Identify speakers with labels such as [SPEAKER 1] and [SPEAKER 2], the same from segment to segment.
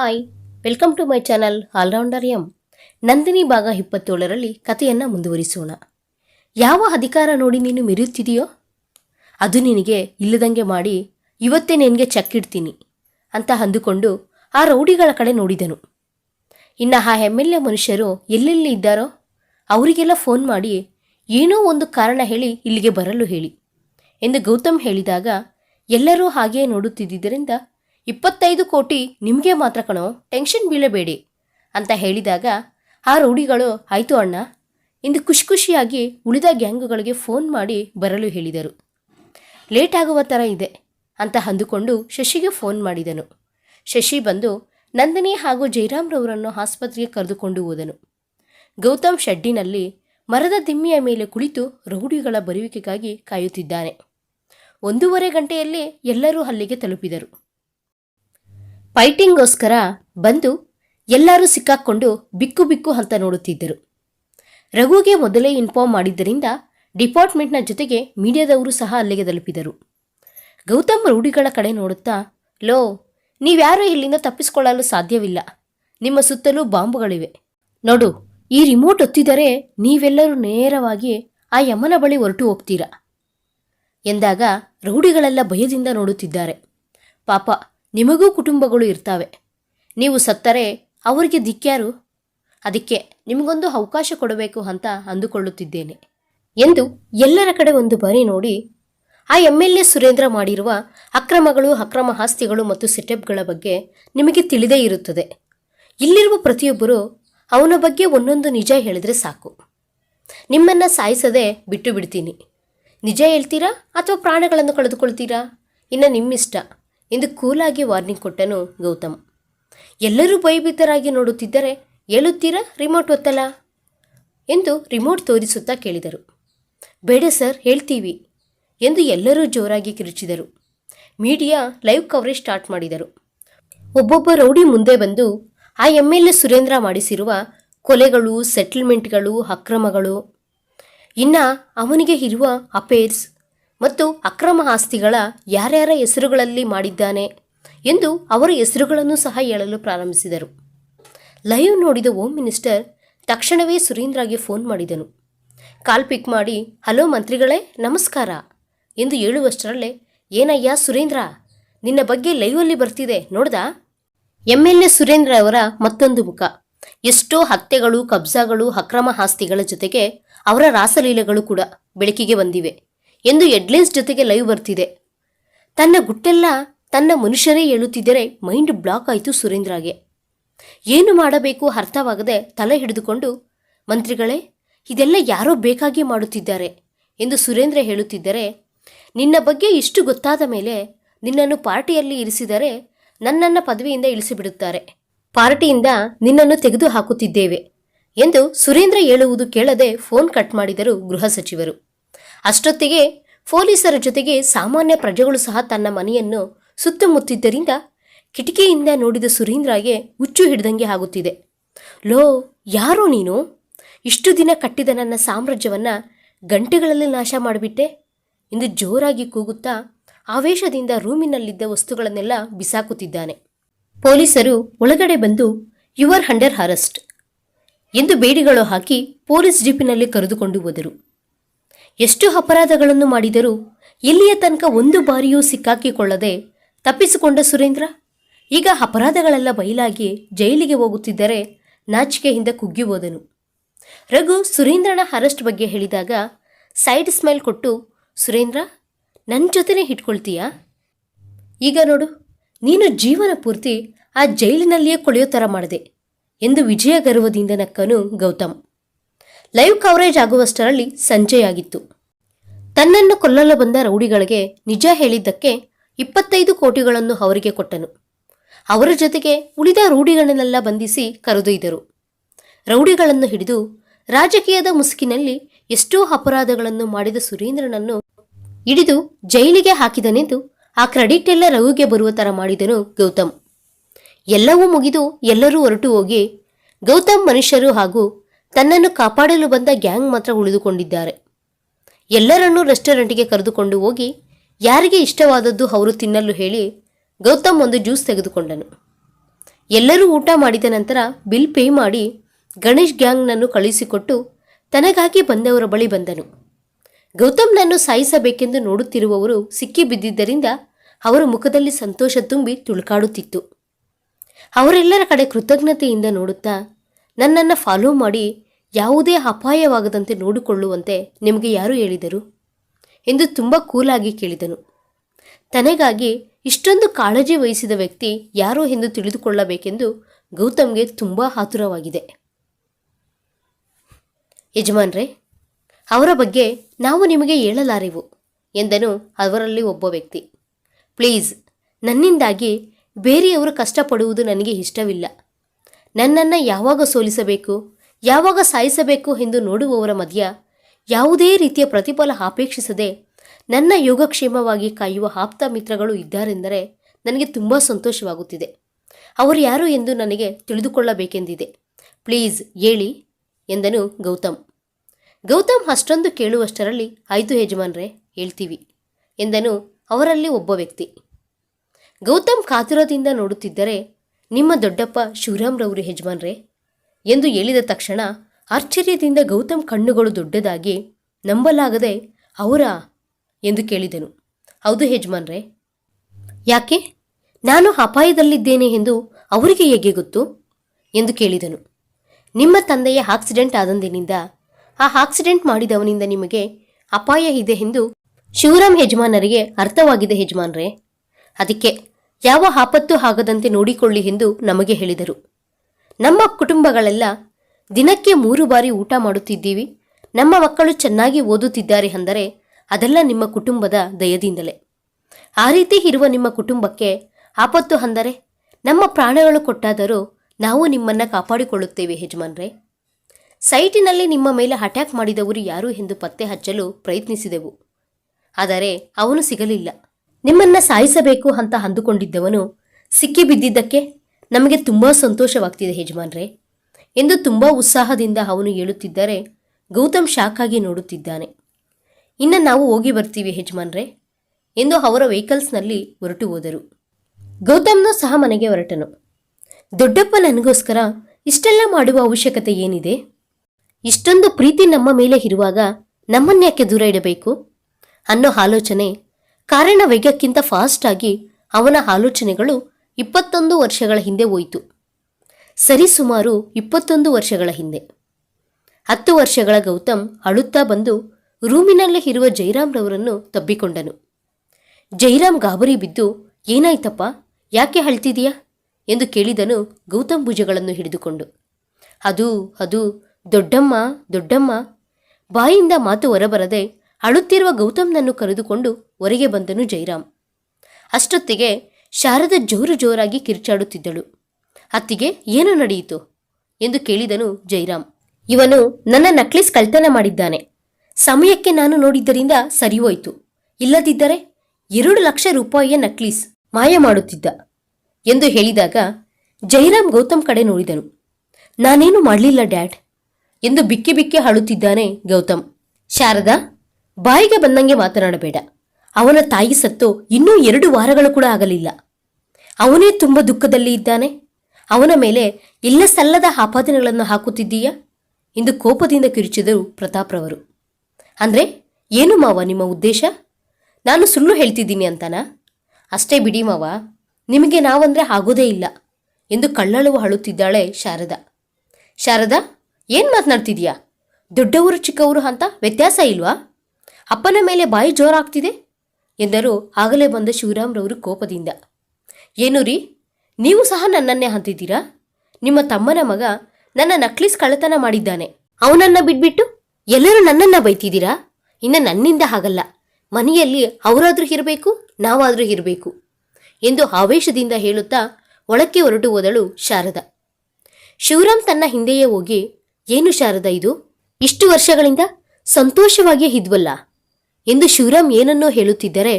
[SPEAKER 1] Hi welcome to my channel allrounder M Nandini ಭಾಗ ಇಪ್ಪತ್ತೇಳರಲ್ಲಿ ಕಥೆಯನ್ನು ಮುಂದುವರಿಸೋಣ. ಯಾವ ಅಧಿಕಾರ ನೋಡಿ ನೀನು ಮೆರೆಯುತ್ತಿದೆಯೋ, ಅದು ನಿನಗೆ ಇಲ್ಲದಂಗೆ ಮಾಡಿ ಇವತ್ತೇ ನಿನಗೆ ಚಕ್ಕಿಡ್ತೀನಿ ಅಂತ ಅಂದುಕೊಂಡು ಆ ರೌಡಿಗಳ ಕಡೆ ನೋಡಿದನು. ಇನ್ನು ಆ ಎಂ ಎಲ್ ಎ ಮನುಷ್ಯರು ಎಲ್ಲೆಲ್ಲಿ ಇದ್ದಾರೋ, ಅವರಿಗೆಲ್ಲ ಫೋನ್ ಮಾಡಿ ಏನೋ ಒಂದು ಕಾರಣ ಹೇಳಿ ಇಲ್ಲಿಗೆ ಬರಲು ಹೇಳಿ ಎಂದು ಗೌತಮ್ ಹೇಳಿದಾಗ ಎಲ್ಲರೂ ಹಾಗೆಯೇ ನೋಡುತ್ತಿದ್ದರಿಂದ ಇಪ್ಪತ್ತೈದು ಕೋಟಿ ನಿಮಗೆ ಮಾತ್ರ ಕಣೋ, ಟೆನ್ಷನ್ ಬೀಳಬೇಡಿ ಅಂತ ಹೇಳಿದಾಗ ಆ ರೌಡಿಗಳು ಆಯಿತು ಅಣ್ಣ. ಇಂದು ಖುಷಿ ಖುಷಿಯಾಗಿ ಉಳಿದ ಗ್ಯಾಂಗುಗಳಿಗೆ ಫೋನ್ ಮಾಡಿ ಬರಲು ಹೇಳಿದರು. ಲೇಟ್ ಆಗುವ ಥರ ಇದೆ, ಅಂತ ಅಂದುಕೊಂಡು ಶಶಿಗೆ ಫೋನ್ ಮಾಡಿದನು. ಶಶಿ ಬಂದು ನಂದಿನಿ ಹಾಗೂ ಜಯರಾಮ್ರವರನ್ನು ಆಸ್ಪತ್ರೆಗೆ ಕರೆದುಕೊಂಡು ಹೋದನು. ಗೌತಮ್ ಶೆಡ್ಡಿನಲ್ಲಿ ಮರದ ದಿಮ್ಮಿಯ ಮೇಲೆ ಕುಳಿತು ರೌಡಿಗಳ ಬರುವಿಕೆಗಾಗಿ ಕಾಯುತ್ತಿದ್ದಾನೆ. ಒಂದೂವರೆ ಗಂಟೆಯಲ್ಲಿ ಎಲ್ಲರೂ ಅಲ್ಲಿಗೆ ತಲುಪಿದರು. ಫೈಟಿಂಗ್ಗೋಸ್ಕರ ಬಂದು ಎಲ್ಲರೂ ಸಿಕ್ಕಾಕ್ಕೊಂಡು ಬಿಕ್ಕು ಬಿಕ್ಕು ಅಂತ ನೋಡುತ್ತಿದ್ದರು. ರಘುಗೆ ಮೊದಲೇ ಇನ್ಫಾರ್ಮ್ ಮಾಡಿದ್ದರಿಂದ ಡಿಪಾರ್ಟ್ಮೆಂಟ್ನ ಜೊತೆಗೆ ಮೀಡಿಯಾದವರು ಸಹ ಅಲ್ಲಿಗೆ ತಲುಪಿದರು. ಗೌತಮ್ ರೂಢಿಗಳ ಕಡೆ ನೋಡುತ್ತಾ, ಲೋ, ನೀವ್ಯಾರೂ ಇಲ್ಲಿಂದ ತಪ್ಪಿಸಿಕೊಳ್ಳಲು ಸಾಧ್ಯವಿಲ್ಲ. ನಿಮ್ಮ ಸುತ್ತಲೂ ಬಾಂಬುಗಳಿವೆ. ನೋಡು, ಈ ರಿಮೋಟ್ ಒತ್ತಿದರೆ ನೀವೆಲ್ಲರೂ ನೇರವಾಗಿ ಆ ಯಮನ ಬಳಿ ಹೊರಟು ಹೋಗ್ತೀರಾ? ಎಂದಾಗ ರೌಡಿಗಳೆಲ್ಲ ಭಯದಿಂದ ನೋಡುತ್ತಿದ್ದಾರೆ. ಪಾಪ ನಿಮಗೂ ಕುಟುಂಬಗಳು ಇರ್ತಾವೆ. ನೀವು ಸತ್ತರೆ ಅವರಿಗೆ ದಿಕ್ಕ್ಯಾರು ಅದಕ್ಕೆ ನಿಮಗೊಂದು ಅವಕಾಶ ಕೊಡಬೇಕು ಅಂತ ಅಂದುಕೊಳ್ಳುತ್ತಿದ್ದೇನೆ. ಎಂದು ಎಲ್ಲರ ಕಡೆ ಒಂದು ಬಾರಿ ನೋಡಿ, ಆ ಎಂ ಎಲ್ ಎ ಸುರೇಂದ್ರ ಮಾಡಿರುವ ಅಕ್ರಮಗಳು, ಅಕ್ರಮ ಆಸ್ತಿಗಳು ಮತ್ತು ಸೆಟಪ್ಗಳ ಬಗ್ಗೆ ನಿಮಗೆ ತಿಳಿದೇ ಇರುತ್ತದೆ. ಇಲ್ಲಿರುವ ಪ್ರತಿಯೊಬ್ಬರು ಅವನ ಬಗ್ಗೆ ಒಂದೊಂದು ನಿಜ ಹೇಳಿದ್ರೆ ಸಾಕು. ನಿಮ್ಮನ್ನು ಸಾಯಿಸದೆ ಬಿಟ್ಟು ಬಿಡ್ತೀನಿ. ನಿಜ ಹೇಳ್ತೀರಾ ಅಥವಾ ಪ್ರಾಣಗಳನ್ನು ಕಳೆದುಕೊಳ್ತೀರಾ? ಇನ್ನು ನಿಮ್ಮಿಷ್ಟ. ಎಂದು ಕೂಲಾಗಿ ವಾರ್ನಿಂಗ್ ಕೊಟ್ಟನು ಗೌತಮ್. ಎಲ್ಲರೂ ಭಯಭೀತರಾಗಿ ನೋಡುತ್ತಿದ್ದರೆ ಹೇಳುತ್ತೀರಾ ರಿಮೋಟ್ ಒತ್ತಲ್ಲ ಎಂದು ರಿಮೋಟ್ ತೋರಿಸುತ್ತಾ ಕೇಳಿದರು. ಬೇಡ ಸರ್, ಹೇಳ್ತೀವಿ ಎಂದು ಎಲ್ಲರೂ ಜೋರಾಗಿ ಕಿರುಚಿದರು. ಮೀಡಿಯಾ ಲೈವ್ ಕವರೇಜ್ ಸ್ಟಾರ್ಟ್ ಮಾಡಿದರು. ಒಬ್ಬೊಬ್ಬ ರೌಡಿ ಮುಂದೆ ಬಂದು, ಆ ಎಂ ಎಲ್ ಎ ಸುರೇಂದ್ರ ಮಾಡಿಸಿರುವ ಕೊಲೆಗಳು, ಸೆಟಲ್ಮೆಂಟ್ಗಳು, ಅಕ್ರಮಗಳು, ಇನ್ನು ಅವನಿಗೆ ಇರುವ ಅಪೇರ್ಸ್ ಮತ್ತು ಅಕ್ರಮ ಆಸ್ತಿಗಳ ಯಾರ್ಯಾರ ಹೆಸರುಗಳಲ್ಲಿ ಮಾಡಿದ್ದಾನೆ ಎಂದು ಅವರ ಹೆಸರುಗಳನ್ನು ಸಹ ಹೇಳಲು ಪ್ರಾರಂಭಿಸಿದರು. ಲೈವ್ ನೋಡಿದ ಹೋಮ್ ಮಿನಿಸ್ಟರ್ ತಕ್ಷಣವೇ ಸುರೇಂದ್ರಗೆ ಫೋನ್ ಮಾಡಿದನು. ಕಾಲ್ ಪಿಕ್ ಮಾಡಿ, ಹಲೋ ಮಂತ್ರಿಗಳೇ, ನಮಸ್ಕಾರ ಎಂದು ಹೇಳುವಷ್ಟರಲ್ಲೇ, ಏನಯ್ಯ ಸುರೇಂದ್ರ, ನಿನ್ನ ಬಗ್ಗೆ ಲೈವಲ್ಲಿ ಬರ್ತಿದೆ, ನೋಡ್ದಾ? ಎಂ ಎಲ್ ಎ ಸುರೇಂದ್ರ ಅವರ ಮತ್ತೊಂದು ಮುಖ. ಎಷ್ಟೋ ಹತ್ಯೆಗಳು, ಕಬ್ಜಾಗಳು, ಅಕ್ರಮ ಆಸ್ತಿಗಳ ಜೊತೆಗೆ ಅವರ ರಾಸಲೀಲೆಗಳು ಕೂಡ ಬೆಳಕಿಗೆ ಬಂದಿವೆ. ಎಂದು ಹೆಡ್ಲೈನ್ಸ್ ಜೊತೆಗೆ ಲೈವ್ ಬರ್ತಿದೆ. ತನ್ನ ಗುಟ್ಟೆಲ್ಲ ತನ್ನ ಮನುಷ್ಯರೇ ಹೇಳುತ್ತಿದ್ದರೆ ಮೈಂಡ್ ಬ್ಲಾಕ್ ಆಯಿತು ಸುರೇಂದ್ರಗೆ. ಏನು ಮಾಡಬೇಕು ಅರ್ಥವಾಗದೆ ತಲೆ ಹಿಡಿದುಕೊಂಡು, ಮಂತ್ರಿಗಳೇ, ಇದೆಲ್ಲ ಯಾರೋ ಬೇಕಾಗಿ ಮಾಡುತ್ತಿದ್ದಾರೆ ಎಂದು ಸುರೇಂದ್ರ ಹೇಳುತ್ತಿದ್ದರೆ, ನಿನ್ನ ಬಗ್ಗೆ ಇಷ್ಟು ಗೊತ್ತಾದ ಮೇಲೆ ನಿನ್ನನ್ನು ಪಾರ್ಟಿಯಲ್ಲಿ ಇರಿಸಿದರೆ ನನ್ನನ್ನು ಪದವಿಯಿಂದ ಇಳಿಸಿಬಿಡುತ್ತಾರೆ. ಪಾರ್ಟಿಯಿಂದ ನಿನ್ನನ್ನು ತೆಗೆದು ಹಾಕುತ್ತಿದ್ದೇವೆ ಎಂದು ಸುರೇಂದ್ರ ಹೇಳುವುದು ಕೇಳದೆ ಫೋನ್ ಕಟ್ ಮಾಡಿದರು ಗೃಹ ಸಚಿವರು. ಅಷ್ಟೊತ್ತಿಗೆ ಪೊಲೀಸರ ಜೊತೆಗೆ ಸಾಮಾನ್ಯ ಪ್ರಜೆಗಳು ಸಹ ತನ್ನ ಮನೆಯನ್ನು ಸುತ್ತಮುತ್ತಿದ್ದರಿಂದ ಕಿಟಕಿಯಿಂದ ನೋಡಿದ ಸುರೇಂದ್ರಗೆ ಹುಚ್ಚು ಹಿಡ್ದಂಗೆ ಆಗುತ್ತಿದೆ. ಲೋ, ಯಾರೋ ನೀನು? ಇಷ್ಟು ದಿನ ಕಟ್ಟಿದ ನನ್ನ ಸಾಮ್ರಾಜ್ಯವನ್ನು ಗಂಟೆಗಳಲ್ಲಿ ನಾಶ ಮಾಡಿಬಿಟ್ಟೆ? ಎಂದು ಜೋರಾಗಿ ಕೂಗುತ್ತಾ ಆವೇಶದಿಂದ ರೂಮಿನಲ್ಲಿದ್ದ ವಸ್ತುಗಳನ್ನೆಲ್ಲ ಬಿಸಾಕುತ್ತಿದ್ದಾನೆ. ಪೊಲೀಸರು ಒಳಗಡೆ ಬಂದು ಯುವರ್ ಅಂಡರ್ ಅರೆಸ್ಟ್ ಎಂದು ಬೇಡಿಗಳು ಹಾಕಿ ಪೊಲೀಸ್ ಜೀಪಿನಲ್ಲಿ ಕರೆದುಕೊಂಡು ಹೋದರು. ಎಷ್ಟು ಅಪರಾಧಗಳನ್ನು ಮಾಡಿದರೂ ಇಲ್ಲಿಯ ತನಕ ಒಂದು ಬಾರಿಯೂ ಸಿಕ್ಕಾಕಿಕೊಳ್ಳದೆ ತಪ್ಪಿಸಿಕೊಂಡ ಸುರೇಂದ್ರ? ಈಗ ಅಪರಾಧಗಳೆಲ್ಲ ಬಯಲಾಗಿ ಜೈಲಿಗೆ ಹೋಗುತ್ತಿದ್ದರೆ ನಾಚಿಕೆಯಿಂದ ಕುಗ್ಗಿ ಹೋದನು. ರಘು ಸುರೇಂದ್ರನ ಅರೆಸ್ಟ್ ಬಗ್ಗೆ ಹೇಳಿದಾಗ ಸೈಡ್ ಸ್ಮೈಲ್ ಕೊಟ್ಟು, ಸುರೇಂದ್ರ ನನ್ನ ಜೊತೆನೇ ಇಟ್ಕೊಳ್ತೀಯಾ ಈಗ ನೋಡು, ನೀನು ಜೀವನ ಪೂರ್ತಿ ಆ ಜೈಲಿನಲ್ಲಿಯೇ ಕೊಳೆಯೋ ಥರ ಮಾಡಿದೆ ಎಂದು ವಿಜಯ ಗರ್ವದಿಂದ ನಕ್ಕನು ಗೌತಮ್. ಲೈವ್ ಕವರೇಜ್ ಆಗುವಷ್ಟರಲ್ಲಿ ಸಂಜೆಯಾಗಿತ್ತು. ತನ್ನನ್ನು ಕೊಲ್ಲಲು ಬಂದ ರೌಡಿಗಳಿಗೆ ನಿಜ ಹೇಳಿದ್ದಕ್ಕೆ ಇಪ್ಪತ್ತೈದು ಕೋಟಿಗಳನ್ನು ಅವರಿಗೆ ಕೊಟ್ಟನು. ಅವರ ಜೊತೆಗೆ ಉಳಿದ ರೌಡಿಗಳನ್ನೆಲ್ಲ ಬಂಧಿಸಿ ಕರೆದೊಯ್ದರು. ರೌಡಿಗಳನ್ನು ಹಿಡಿದು ರಾಜಕೀಯದ ಮುಸುಕಿನಲ್ಲಿ ಎಷ್ಟೋ ಅಪರಾಧಗಳನ್ನು ಮಾಡಿದ ಸುರೇಂದ್ರನನ್ನು ಹಿಡಿದು ಜೈಲಿಗೆ ಹಾಕಿದನೆಂದು ಆ ಕ್ರೆಡಿಟ್ ಎಲ್ಲ ರಘುಗೆ ಬರುವ ತರ ಮಾಡಿದನು ಗೌತಮ್. ಎಲ್ಲವೂ ಮುಗಿದು ಎಲ್ಲರೂ ಹೊರಟು ಹೋಗಿ ಗೌತಮ್ ಮನುಷ್ಯರು ಹಾಗೂ ತನ್ನನ್ನು ಕಾಪಾಡಲು ಬಂದ ಗ್ಯಾಂಗ್ ಮಾತ್ರ ಉಳಿದುಕೊಂಡಿದ್ದಾರೆ. ಎಲ್ಲರನ್ನೂ ರೆಸ್ಟೋರೆಂಟ್ಗೆ ಕರೆದುಕೊಂಡು ಹೋಗಿ ಯಾರಿಗೆ ಇಷ್ಟವಾದದ್ದು ಅವರು ತಿನ್ನಲು ಹೇಳಿ ಗೌತಮ್ ಒಂದು ಜ್ಯೂಸ್ ತೆಗೆದುಕೊಂಡನು. ಎಲ್ಲರೂ ಊಟ ಮಾಡಿದ ನಂತರ ಬಿಲ್ ಪೇ ಮಾಡಿ ಗಣೇಶ್ ಗ್ಯಾಂಗ್ನನ್ನು ಕಳುಹಿಸಿಕೊಟ್ಟು ತನಗಾಗಿ ಬಂದವರ ಬಳಿ ಬಂದನು. ಗೌತಮ್ನನ್ನು ಸಾಯಿಸಬೇಕೆಂದು ನೋಡುತ್ತಿರುವವರು ಸಿಕ್ಕಿ ಬಿದ್ದಿದ್ದರಿಂದ ಅವರ ಮುಖದಲ್ಲಿ ಸಂತೋಷ ತುಂಬಿ ತುಳುಕಾಡುತ್ತಿತ್ತು. ಅವರೆಲ್ಲರ ಕಡೆ ಕೃತಜ್ಞತೆಯಿಂದ ನೋಡುತ್ತಾ ನನ್ನನ್ನು ಫಾಲೋ ಮಾಡಿ ಯಾವುದೇ ಅಪಾಯವಾಗದಂತೆ ನೋಡಿಕೊಳ್ಳುವಂತೆ ನಿಮಗೆ ಯಾರು ಹೇಳಿದರು? ಎಂದು ತುಂಬ ಕೂಲಾಗಿ ಕೇಳಿದನು. ತನಗಾಗಿ ಇಷ್ಟೊಂದು ಕಾಳಜಿ ವಹಿಸಿದ ವ್ಯಕ್ತಿ ಯಾರು ಎಂದು ತಿಳಿದುಕೊಳ್ಳಬೇಕೆಂದು ಗೌತಮ್ಗೆ ತುಂಬ ಆತುರವಾಗಿದೆ. ಯಜಮಾನ್ರೇ, ಅವರ ಬಗ್ಗೆ ನಾವು ನಿಮಗೆ ಹೇಳಲಾರೆವು, ಎಂದನು ಅವರಲ್ಲಿ ಒಬ್ಬ ವ್ಯಕ್ತಿ. ಪ್ಲೀಸ್, ನನ್ನಿಂದಾಗಿ ಬೇರೆಯವರು ಕಷ್ಟಪಡುವುದು ನನಗೆ ಇಷ್ಟವಿಲ್ಲ. ನನ್ನನ್ನು ಯಾವಾಗ ಸೋಲಿಸಬೇಕು? ಯಾವಾಗ ಸಾಯಿಸಬೇಕು ಎಂದು ನೋಡುವವರ ಮಧ್ಯ ಯಾವುದೇ ರೀತಿಯ ಪ್ರತಿಫಲ ಅಪೇಕ್ಷಿಸದೆ ನನ್ನ ಯೋಗಕ್ಷೇಮವಾಗಿ ಕಾಯುವ ಆಪ್ತ ಮಿತ್ರಗಳು ಇದ್ದಾರೆಂದರೆ ನನಗೆ ತುಂಬ ಸಂತೋಷವಾಗುತ್ತಿದೆ. ಅವರು ಯಾರು ಎಂದು ನನಗೆ ತಿಳಿದುಕೊಳ್ಳಬೇಕೆಂದಿದೆ. ಪ್ಲೀಸ್ ಹೇಳಿ ಎಂದನು ಗೌತಮ್. ಗೌತಮ್ ಅಷ್ಟೊಂದು ಕೇಳುವಷ್ಟರಲ್ಲಿ, ಆಯ್ತು ಯಜಮಾನ್ರೆ, ಹೇಳ್ತೀವಿ ಎಂದನು ಅವರಲ್ಲಿ ಒಬ್ಬ ವ್ಯಕ್ತಿ. ಗೌತಮ್ ಕಾತುರದಿಂದ ನೋಡುತ್ತಿದ್ದರೆ ನಿಮ್ಮ ದೊಡ್ಡಪ್ಪ ಶಿವರಾಮ್ರವರು ಯಜಮಾನ್ರೆ? ಎಂದು ಹೇಳಿದ ತಕ್ಷಣ ಆಶ್ಚರ್ಯದಿಂದ ಗೌತಮ್ ಕಣ್ಣುಗಳು ದೊಡ್ಡದಾಗಿ ನಂಬಲಾಗದೆ, ಅವರಾ? ಎಂದು ಕೇಳಿದನು. ಹೌದು ಯಜಮಾನ್ರೆ. ಯಾಕೆ? ನಾನು ಅಪಾಯದಲ್ಲಿದ್ದೇನೆ ಎಂದು ಅವರಿಗೆ ಹೇಗೆ ಗೊತ್ತು? ಎಂದು ಕೇಳಿದನು. ನಿಮ್ಮ ತಂದೆಯ ಆಕ್ಸಿಡೆಂಟ್ ಆದಂದಿನಿಂದ, ಆ ಆಕ್ಸಿಡೆಂಟ್ ಮಾಡಿದವನಿಂದ ನಿಮಗೆ ಅಪಾಯ ಇದೆ ಎಂದು ಶಿವರಾಮ್ ಯಜಮಾನರಿಗೆ ಅರ್ಥವಾಗಿದೆ ಯಜಮಾನ್ರೆ. ಅದಕ್ಕೆ ಯಾವ ಆಪತ್ತು ಆಗದಂತೆ ನೋಡಿಕೊಳ್ಳಿ ಎಂದು ನಮಗೆ ಹೇಳಿದರು. ನಮ್ಮ ಕುಟುಂಬಗಳೆಲ್ಲ ದಿನಕ್ಕೆ ಮೂರು ಬಾರಿ ಊಟ ಮಾಡುತ್ತಿದ್ದೀವಿ. ನಮ್ಮ ಮಕ್ಕಳು ಚೆನ್ನಾಗಿ ಓದುತ್ತಿದ್ದಾರೆ ಅಂದರೆ ಅದೆಲ್ಲ ನಿಮ್ಮ ಕುಟುಂಬದ ದಯದಿಂದಲೇ ಆ ರೀತಿ ಇರುವ ನಿಮ್ಮ ಕುಟುಂಬಕ್ಕೆ ಆಪತ್ತು ಅಂದರೆ ನಮ್ಮ ಪ್ರಾಣಗಳು ಕೊಟ್ಟಾದರೂ ನಾವು ನಿಮ್ಮನ್ನು ಕಾಪಾಡಿಕೊಳ್ಳುತ್ತೇವೆ ಯಜಮಾನ್ರೆ. ಸೈಟಿನಲ್ಲಿ ನಿಮ್ಮ ಮೇಲೆ ಅಟ್ಯಾಕ್ ಮಾಡಿದವರು ಯಾರು ಎಂದು ಪತ್ತೆ ಹಚ್ಚಲು ಪ್ರಯತ್ನಿಸಿದೆವು. ಆದರೆ ಅವನು ಸಿಗಲಿಲ್ಲ. ನಿಮ್ಮನ್ನ ಸಾಯಿಸಬೇಕು ಅಂತ ಅಂದುಕೊಂಡಿದ್ದವನು ಸಿಕ್ಕಿ ಬಿದ್ದಿದ್ದಕ್ಕೆ ನಮಗೆ ತುಂಬ ಸಂತೋಷವಾಗ್ತಿದೆ ಯಜಮಾನ್ರೆ. ಎಂದು ತುಂಬ ಉತ್ಸಾಹದಿಂದ ಅವನು ಹೇಳುತ್ತಿದ್ದರೆ ಗೌತಮ್ ಶಾಕಾಗಿ ನೋಡುತ್ತಿದ್ದಾನೆ. ಇನ್ನು ನಾವು ಹೋಗಿ ಬರ್ತೀವಿ ಯಜಮಾನ್ರೆ ಎಂದು ಅವರ ವೆಹಿಕಲ್ಸ್ನಲ್ಲಿ ಹೊರಟು ಹೋದರು. ಗೌತಮ್ನೂ ಸಹ ಮನೆಗೆ ಹೊರಟನು. ದೊಡ್ಡಪ್ಪ ನನಗೋಸ್ಕರ ಇಷ್ಟೆಲ್ಲ ಮಾಡುವ ಅವಶ್ಯಕತೆ ಏನಿದೆ? ಇಷ್ಟೊಂದು ಪ್ರೀತಿ ನಮ್ಮ ಮೇಲೆ ಇರುವಾಗ ನಮ್ಮನ್ಯಾಕೆ ದೂರ ಇಡಬೇಕು ಅನ್ನೋ ಆಲೋಚನೆ ಕಾರಣ ವೇಗಕ್ಕಿಂತ ಫಾಸ್ಟಾಗಿ ಅವನ ಆಲೋಚನೆಗಳು ಇಪ್ಪತ್ತೊಂದು ವರ್ಷಗಳ ಹಿಂದೆ ಹೋಯಿತು. ಸರಿಸುಮಾರು ಇಪ್ಪತ್ತೊಂದು ವರ್ಷಗಳ ಹಿಂದೆ. ಹತ್ತು ವರ್ಷಗಳ ಗೌತಮ್ ಅಳುತ್ತಾ ಬಂದು ರೂಮಿನಲ್ಲೇ ಇರುವ ಜೈರಾಮ್ರವರನ್ನು ತಬ್ಬಿಕೊಂಡನು. ಜೈರಾಮ್ ಗಾಬರಿ ಬಿದ್ದು, ಏನಾಯ್ತಪ್ಪ? ಯಾಕೆ ಅಳ್ತಿದೀಯಾ ಎಂದು ಕೇಳಿದನು ಗೌತಮ್ ಭುಜಗಳನ್ನು ಹಿಡಿದುಕೊಂಡು. ಅದು ಅದು, ದೊಡ್ಡಮ್ಮ ದೊಡ್ಡಮ್ಮ. ಬಾಯಿಂದ ಮಾತು ಹೊರಬರದೆ ಅಳುತ್ತಿರುವ ಗೌತಮ್ನನ್ನು ಕರೆದುಕೊಂಡು ಹೊರಗೆ ಬಂದನು ಜೈರಾಮ್. ಅಷ್ಟೊತ್ತಿಗೆ ಶಾರದ ಜೋರು ಜೋರಾಗಿ ಕಿರ್ಚಾಡುತ್ತಿದ್ದಳು. ಅತ್ತಿಗೆ, ಏನು ನಡೆಯಿತು? ಎಂದು ಕೇಳಿದನು ಜೈರಾಮ್. ಇವನು ನನ್ನ ನಕ್ಲಿಸ್ ಕಳ್ತನ ಮಾಡಿದ್ದಾನೆ. ಸಮಯಕ್ಕೆ ನಾನು ನೋಡಿದ್ದರಿಂದ ಸರಿ ಹೋಯ್ತು ಇಲ್ಲದಿದ್ದರೆ ಎರಡು ಲಕ್ಷ ರೂಪಾಯಿಯ ನಕ್ಲಿಸ್ ಮಾಯ ಮಾಡುತ್ತಿದ್ದ, ಎಂದು ಹೇಳಿದಾಗ ಜೈರಾಮ್ ಗೌತಮ್ ಕಡೆ ನೋಡಿದನು. ನಾನೇನು ಮಾಡಲಿಲ್ಲ ಡ್ಯಾಡ್? ಎಂದು ಬಿಕ್ಕಿ ಬಿಕ್ಕಿ ಹಾಳುತ್ತಿದ್ದಾನೆ ಗೌತಮ್. ಶಾರದಾ, ಬಾಯಿಗೆ ಬಂದಂಗೆ ಮಾತನಾಡಬೇಡ. ಅವನ ತಾಯಿ ಸತ್ತು ಇನ್ನೂ ಎರಡು ವಾರಗಳು ಕೂಡ ಆಗಲಿಲ್ಲ. ಅವನೇ ತುಂಬ ದುಃಖದಲ್ಲಿ ಇದ್ದಾನೆ. ಅವನ ಮೇಲೆ ಇಲ್ಲ ಸಲ್ಲದ ಆಪಾದನೆಗಳನ್ನು ಹಾಕುತ್ತಿದ್ದೀಯಾ? ಎಂದು ಕೋಪದಿಂದ ಕಿರುಚಿದರು ಪ್ರತಾಪ್ರವರು ಅಂದ್ರೆ ಏನು ಮಾವ ನಿಮ್ಮ ಉದ್ದೇಶ? ನಾನು ಸುಳ್ಳು ಹೇಳ್ತಿದ್ದೀನಿ ಅಂತನಾ? ಅಷ್ಟೇ ಬಿಡಿ ಮಾವ, ನಿಮಗೆ ನಾವಂದ್ರೆ ಆಗೋದೇ ಇಲ್ಲ ಎಂದು ಕಳ್ಳಳುವ ಅಳುತ್ತಿದ್ದಾಳೆ ಶಾರದಾ. ಶಾರದಾ, ಏನು ಮಾತನಾಡ್ತಿದ್ಯಾ ದೊಡ್ಡವರು ಚಿಕ್ಕವರು ಅಂತ ವ್ಯತ್ಯಾಸ ಇಲ್ವಾ? ಅಪ್ಪನ ಮೇಲೆ ಬಾಯಿ ಜೋರಾಗ್ತಿದೆ? ಎಂದರು. ಆಗಲೇ ಬಂದ ಶಿವರಾಮ್ರವರು ಕೋಪದಿಂದ. ಏನು ರೀ? ನೀವು ಸಹ ನನ್ನನ್ನೇ ಹಂತಿದ್ದೀರಾ ನಿಮ್ಮ ತಮ್ಮನ ಮಗ ನನ್ನ ನಕ್ಲಿಸ್ ಕಳ್ಳತನ ಮಾಡಿದ್ದಾನೆ. ಅವನನ್ನ ಬಿಟ್ಬಿಟ್ಟು ಎಲ್ಲರೂ ನನ್ನನ್ನ ಬೈತಿದ್ದೀರಾ? ಇನ್ನು ನನ್ನಿಂದ ಹಾಗಲ್ಲ. ಮನೆಯಲ್ಲಿ ಅವರಾದರೂ ಇರಬೇಕು, ನಾವಾದರೂ ಇರಬೇಕು, ಎಂದು ಆವೇಶದಿಂದ ಹೇಳುತ್ತಾ ಒಳಕ್ಕೆ ಹೊರಟು ಹೋದಳು ಶಾರದಾ. ಶಿವರಾಮ್ ತನ್ನ ಹಿಂದೆಯೇ ಹೋಗಿ, ಏನು ಶಾರದಾ ಇದು? ಇಷ್ಟು ವರ್ಷಗಳಿಂದ ಸಂತೋಷವಾಗಿಯೇ ಇದ್ವಲ್ಲ. ಎಂದು ಶಿವರಾಮ್ ಏನನ್ನೋ ಹೇಳುತ್ತಿದ್ದರೆ,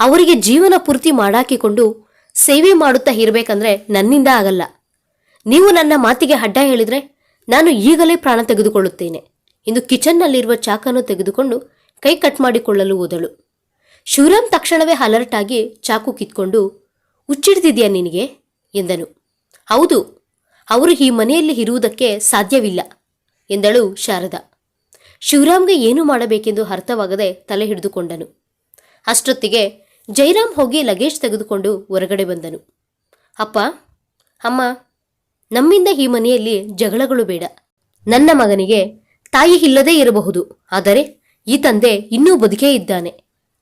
[SPEAKER 1] ಅವರಿಗೆ ಜೀವನ ಪೂರ್ತಿ ಮಾಡಾಕಿಕೊಂಡು ಸೇವೆ ಮಾಡುತ್ತಾ ಇರಬೇಕಂದ್ರೆ ನನ್ನಿಂದ ಆಗಲ್ಲ. ನೀವು ನನ್ನ ಮಾತಿಗೆ ಅಡ್ಡ ಹೇಳಿದ್ರೆ ನಾನು ಈಗಲೇ ಪ್ರಾಣ ತೆಗೆದುಕೊಳ್ಳುತ್ತೇನೆ ಎಂದು ಕಿಚನ್ನಲ್ಲಿರುವ ಚಾಕನ್ನು ತೆಗೆದುಕೊಂಡು ಕೈ ಕಟ್ ಮಾಡಿಕೊಳ್ಳಲು ಹೋದಳು. ಶಿವರಾಮ್ ತಕ್ಷಣವೇ ಅಲರ್ಟ್ ಆಗಿ ಚಾಕು ಕಿತ್ಕೊಂಡು, ಹುಚ್ಚಿಡ್ತಿದ್ಯಾ ನಿನಗೆ? ಎಂದನು. ಹೌದು, ಅವರು ಈ ಮನೆಯಲ್ಲಿ ಇರುವುದಕ್ಕೆ ಸಾಧ್ಯವಿಲ್ಲ, ಎಂದಳು ಶಾರದಾ. ಶಿವರಾಮ್ಗೆ ಏನು ಮಾಡಬೇಕೆಂದು ಅರ್ಥವಾಗದೆ ತಲೆ ಹಿಡಿದುಕೊಂಡನು. ಅಷ್ಟೊತ್ತಿಗೆ ಜೈರಾಮ್ ಹೋಗಿ ಲಗೇಜ್ ತೆಗೆದುಕೊಂಡು ಹೊರಗಡೆ ಬಂದನು. ಅಪ್ಪ, ಅಮ್ಮ, ನಮ್ಮಿಂದ ಈ ಮನೆಯಲ್ಲಿ ಜಗಳಗಳು ಬೇಡ. ನನ್ನ ಮಗನಿಗೆ ತಾಯಿ ಇಲ್ಲದೇ ಇರಬಹುದು, ಆದರೆ ಈ ತಂದೆ ಇನ್ನೂ ಬದುಕೇ ಇದ್ದಾನೆ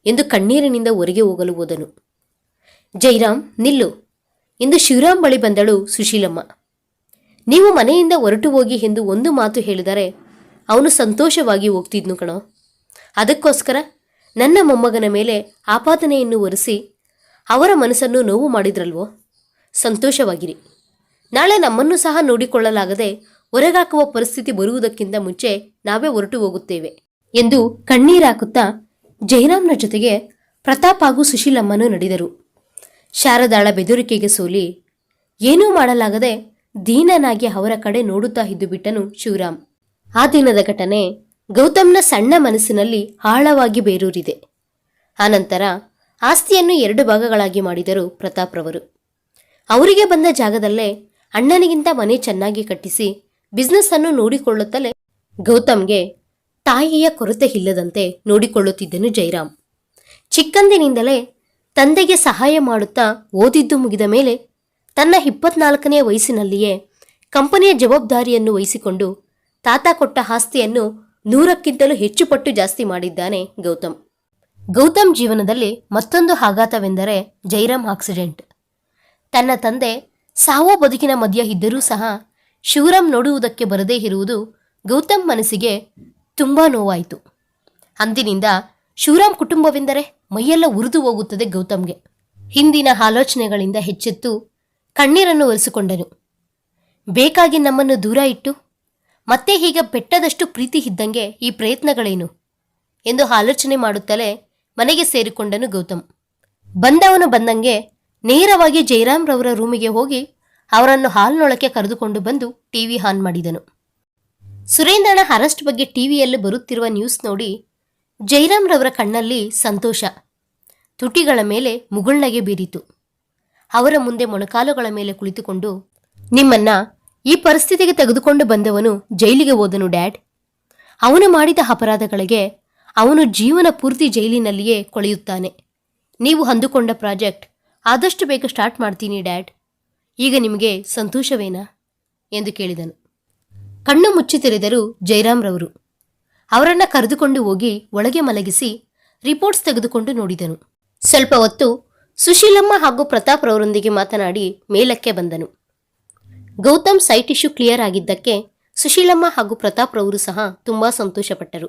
[SPEAKER 1] ಎಂದು ಕಣ್ಣೀರಿನಿಂದ ಹೊರಗೆ ಹೋಗಲು ಹೋದನು. ಜೈರಾಮ್, ನಿಲ್ಲು. ಎಂದು ಶಿವರಾಮ್ ಬಳಿ ಬಂದಳು ಸುಶೀಲಮ್ಮ. ನೀವು ಮನೆಯಿಂದ ಹೊರಟು ಹೋಗಿ ಎಂದು ಒಂದು ಮಾತು ಹೇಳಿದರೆ ಅವನು ಸಂತೋಷವಾಗಿ ಹೋಗ್ತಿದ್ನು ಕಣೋ. ಅದಕ್ಕೋಸ್ಕರ ನನ್ನ ಮೊಮ್ಮಗನ ಮೇಲೆ ಆಪಾದನೆಯನ್ನು ಒರೆಸಿ ಅವರ ಮನಸ್ಸನ್ನು ನೋವು ಮಾಡಿದ್ರಲ್ವೋ? ಸಂತೋಷವಾಗಿರಿ. ನಾಳೆ ನಮ್ಮನ್ನು ಸಹ ನೋಡಿಕೊಳ್ಳಲಾಗದೆ ಹೊರಗಾಕುವ ಪರಿಸ್ಥಿತಿ ಬರುವುದಕ್ಕಿಂತ ಮುಂಚೆ ನಾವೇ ಹೊರಟು ಹೋಗುತ್ತೇವೆ ಎಂದು ಕಣ್ಣೀರಾಕುತ್ತಾ ಜಯರಾಮ್ನ ಜೊತೆಗೆ ಪ್ರತಾಪ್ ಹಾಗೂ ಸುಶೀಲಮ್ಮನು ನಡೆದರು. ಶಾರದಾಳ ಬೆದರಿಕೆಗೆ ಸೋಲಿ ಏನೂ ಮಾಡಲಾಗದೆ ದೀನನಾಗಿ ಅವರ ಕಡೆ ನೋಡುತ್ತಾ ಇದ್ದು ಬಿಟ್ಟನು ಶಿವರಾಮ್. ಆ ದಿನದ ಘಟನೆ ಗೌತಮ್ನ ಸಣ್ಣ ಮನಸ್ಸಿನಲ್ಲಿ ಆಳವಾಗಿ ಬೇರೂರಿದೆ. ಆನಂತರ ಆಸ್ತಿಯನ್ನು ಎರಡು ಭಾಗಗಳಾಗಿ ಮಾಡಿದರು ಪ್ರತಾಪ್ರವರು. ಅವರಿಗೆ ಬಂದ ಜಾಗದಲ್ಲೇ ಅಣ್ಣನಿಗಿಂತ ಮನೆ ಚೆನ್ನಾಗಿ ಕಟ್ಟಿಸಿ ಬಿಸ್ನೆಸ್ ಅನ್ನು ನೋಡಿಕೊಳ್ಳುತ್ತಲೇ ಗೌತಮ್ಗೆ ತಾಯಿಯ ಕೊರತೆ ಇಲ್ಲದಂತೆ ನೋಡಿಕೊಳ್ಳುತ್ತಿದ್ದನು ಜೈರಾಮ್. ಚಿಕ್ಕಂದಿನಿಂದಲೇ ತಂದೆಗೆ ಸಹಾಯ ಮಾಡುತ್ತಾ ಓದಿದ್ದು ಮುಗಿದ ಮೇಲೆ ತನ್ನ ಇಪ್ಪತ್ನಾಲ್ಕನೇ ವಯಸ್ಸಿನಲ್ಲಿಯೇ ಕಂಪನಿಯ ಜವಾಬ್ದಾರಿಯನ್ನು ವಹಿಸಿಕೊಂಡು ತಾತ ಕೊಟ್ಟ ಆಸ್ತಿಯನ್ನು ನೂರಕ್ಕಿಂತಲೂ ಹೆಚ್ಚು ಪಟ್ಟು ಜಾಸ್ತಿ ಮಾಡಿದ್ದಾನೆ ಗೌತಮ್. ಗೌತಮ್ ಜೀವನದಲ್ಲಿ ಮತ್ತೊಂದು ಆಘಾತವೆಂದರೆ ಜೈರಾಮ್ ಆಕ್ಸಿಡೆಂಟ್. ತನ್ನ ತಂದೆ ಸಾವೋ ಬದುಕಿನ ಮಧ್ಯ ಇದ್ದರೂ ಸಹ ಶಿವರಾಮ್ ನೋಡುವುದಕ್ಕೆ ಬರದೇ ಇರುವುದು ಗೌತಮ್ ಮನಸ್ಸಿಗೆ ತುಂಬ ನೋವಾಯಿತು. ಅಂದಿನಿಂದ ಶಿವರಾಮ್ ಕುಟುಂಬವೆಂದರೆ ಮೈಯೆಲ್ಲ ಉರಿದು ಹೋಗುತ್ತದೆ ಗೌತಮ್ಗೆ. ಹಿಂದಿನ ಆಲೋಚನೆಗಳಿಂದ ಹೆಚ್ಚೆತ್ತು ಕಣ್ಣೀರನ್ನು ಒರೆಸಿಕೊಂಡನು. ಬೇಕಾಗಿ ನಮ್ಮನ್ನು ದೂರ ಇಟ್ಟು ಮತ್ತೆ ಹೀಗೆ ಬೆಟ್ಟದಷ್ಟು ಪ್ರೀತಿ ಇದ್ದಂಗೆ ಈ ಪ್ರಯತ್ನಗಳೇನು? ಎಂದು ಆಲೋಚನೆ ಮಾಡುತ್ತಲೇ ಮನೆಗೆ ಸೇರಿಕೊಂಡನು ಗೌತಮ್. ಬಂದವನು ಬಂದಂಗೆ ನೇರವಾಗಿ ಜಯರಾಮ್ರವರ ರೂಮಿಗೆ ಹೋಗಿ ಅವರನ್ನು ಹಾಲ್ನೊಳಕ್ಕೆ ಕರೆದುಕೊಂಡು ಬಂದು ಟಿವಿ ಆನ್ ಮಾಡಿದನು. ಸುರೇಂದ್ರನ ಅರೆಸ್ಟ್ ಬಗ್ಗೆ ಟಿವಿಯಲ್ಲಿ ಬರುತ್ತಿರುವ ನ್ಯೂಸ್ ನೋಡಿ ಜೈರಾಮ್ರವರ ಕಣ್ಣಲ್ಲಿ ಸಂತೋಷ. ತುಟಿಗಳ ಮೇಲೆ ಮುಗುಳ್ನಗೆ ಬೀರಿತು. ಅವರ ಮುಂದೆ ಮೊಣಕಾಲುಗಳ ಮೇಲೆ ಕುಳಿತುಕೊಂಡು, ನಿಮ್ಮನ್ನ ಈ ಪರಿಸ್ಥಿತಿಗೆ ತೆಗೆದುಕೊಂಡು ಬಂದವನು ಜೈಲಿಗೆ ಹೋದನು, ಡ್ಯಾಡ್. ಅವನು ಮಾಡಿದ ಅಪರಾಧಗಳಿಗೆ ಅವನು ಜೀವನ ಪೂರ್ತಿ ಜೈಲಿನಲ್ಲಿಯೇ ಕೊಳೆಯುತ್ತಾನೆ. ನೀವು ಅಂದುಕೊಂಡ ಪ್ರಾಜೆಕ್ಟ್ ಆದಷ್ಟು ಬೇಗ ಸ್ಟಾರ್ಟ್ ಮಾಡ್ತೀನಿ, ಡ್ಯಾಡ್. ಈಗ ನಿಮಗೆ ಸಂತೋಷವೇನಾ? ಎಂದು ಕೇಳಿದನು. ಕಣ್ಣು ಮುಚ್ಚಿ ತೆರೆದರು ಜೈರಾಮ್ರವರು ಅವರನ್ನ ಕರೆದುಕೊಂಡು ಹೋಗಿ ಒಳಗೆ ಮಲಗಿಸಿ ರಿಪೋರ್ಟ್ಸ್ ತೆಗೆದುಕೊಂಡು ನೋಡಿದನು. ಸ್ವಲ್ಪ ಹೊತ್ತು ಸುಶೀಲಮ್ಮ ಹಾಗೂ ಪ್ರತಾಪ್ ರವರೊಂದಿಗೆ ಮಾತನಾಡಿ ಮೇಲಕ್ಕೆ ಬಂದನು. ಗೌತಮ್ ಸೈಟ್ ಇಶ್ಯೂ ಕ್ಲಿಯರ್ ಆಗಿದ್ದಕ್ಕೆ ಸುಶೀಲಮ್ಮ ಹಾಗೂ ಪ್ರತಾಪ್ ರವರು ಸಹ ತುಂಬಾ ಸಂತೋಷಪಟ್ಟರು.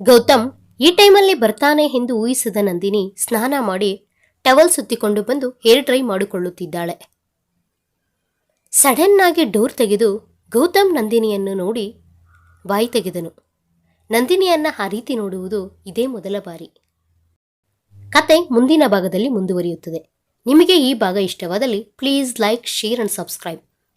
[SPEAKER 1] ಗೌತಮ್ ಈ ಟೈಮಲ್ಲಿ ಬರ್ತಾನೆ ಎಂದು ಊಹಿಸಿದ ನಂದಿನಿ ಸ್ನಾನ ಮಾಡಿ ಟವಲ್ ಸುತ್ತಿಕೊಂಡು ಬಂದು ಹೇರ್ ಡ್ರೈ ಮಾಡಿಕೊಳ್ಳುತ್ತಿದ್ದಾಳೆ. ಸಡನ್ ಆಗಿ ಡೋರ್ ತೆಗೆದು ಗೌತಮ್ ನಂದಿನಿಯನ್ನು ನೋಡಿ ಬಾಯಿ ತೆಗೆದನು. ನಂದಿನಿಯನ್ನ ಆ ರೀತಿ ನೋಡುವುದು ಇದೇ ಮೊದಲ ಬಾರಿ. ಕತೆ ಮುಂದಿನ ಭಾಗದಲ್ಲಿ ಮುಂದುವರಿಯುತ್ತದೆ. ನಿಮಗೆ ಈ ಭಾಗ ಇಷ್ಟವಾದಲ್ಲಿ please like, share and subscribe.